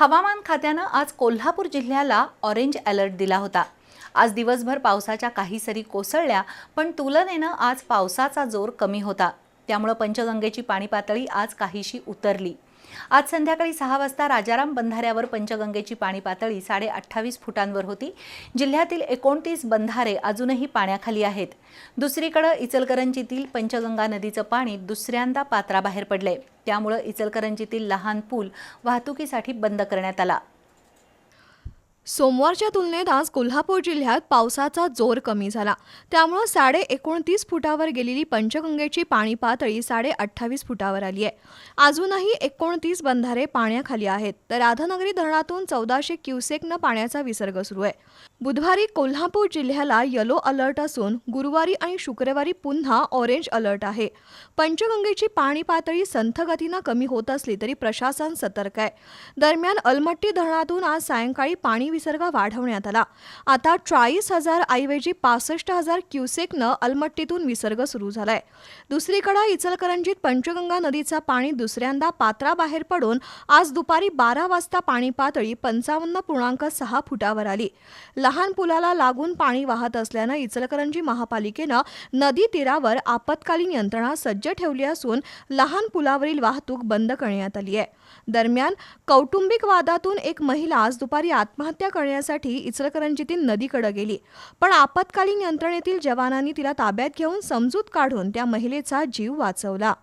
हवामान खात्यानं आज कोल्हापूर जिल्ह्याला ऑरेंज अलर्ट दिला होता. आज दिवसभर पावसाच्या काही सरी कोसळल्या पण तुलनेनं आज पावसाचा जोर कमी होता. त्यामुळं पंचगंगेची पाणी पातळी आज काहीशी उतरली. आज संध्याकाळी सहा वाजता राजाराम बंधाऱ्यावर पंचगंगेची पाणी पातळी साडे अठ्ठावीस फुटांवर होती. जिल्ह्यातील एकोणतीस बंधारे अजूनही पाण्याखाली आहेत. दुसरीकडे इचलकरंजीतील पंचगंगा नदीचं पाणी दुसऱ्यांदा पात्राबाहेर पडले त्यामुळं इचलकरंजीतील लहान पूल वाहतुकीसाठी बंद करण्यात आला. सोमवारच्या तुलनेत आज कोल्हापूर जिल्ह्यात पावसाचा जोर कमी झाला. त्यामुळं साडे एकोणतीस फुटावर गेलेली पंचगंगेची पाणी पातळी साडे अठ्ठावीस फुटावर आली आहे. अजूनही एकोणतीस बंधारे पाण्याखाली आहेत. तर राधानगरी धरणातून चौदाशे क्युसेकनं पाण्याचा विसर्ग सुरू आहे. बुधवारी कोल्हापूर जिल्ह्याला येलो अलर्ट असून गुरुवारी आणि शुक्रवारी पुन्हा ऑरेंज अलर्ट आहे. पंचगंगेची पाणी पातळी संथगतीनं कमी होत असली तरी प्रशासन सतर्क आहे. दरम्यान अलमट्टी धरणातून आज सायंकाळी पाणी विसर्ग वाढवण्यात आला. आता चाळीस हजार ऐवजी पासष्ट हजार क्युसेकनं अलमट्टीतून विसर्ग सुरू झालाय. दुसरीकडे इचलकरंजीत पंचगंगा नदीचा पाणी दुसऱ्यांदा पात्राबाहेर पडून आज दुपारी बारा वाजता पाणी पातळी पंचावन्न पूर्णांक सहा फुटावर आली. लहान पुलाला लागून पाणी वाहत असल्यानं इचलकरंजी महापालिकेनं नदी तीरावर आपत्कालीन यंत्रणा सज्ज ठेवली असून लहान पुलावरील वाहतूक बंद करण्यात आली आहे. दरम्यान कौटुंबिक वादातून एक महिला आज दुपारी आत्महत्या आत्महत्या करण्यासाठी इचलकरंजीतील नदीकडे गेली. पण आपत्कालीन यंत्रणेतील जवानांनी तिला ताब्यात घेऊन समजूत काढून त्या महिलेचा जीव वाचवला.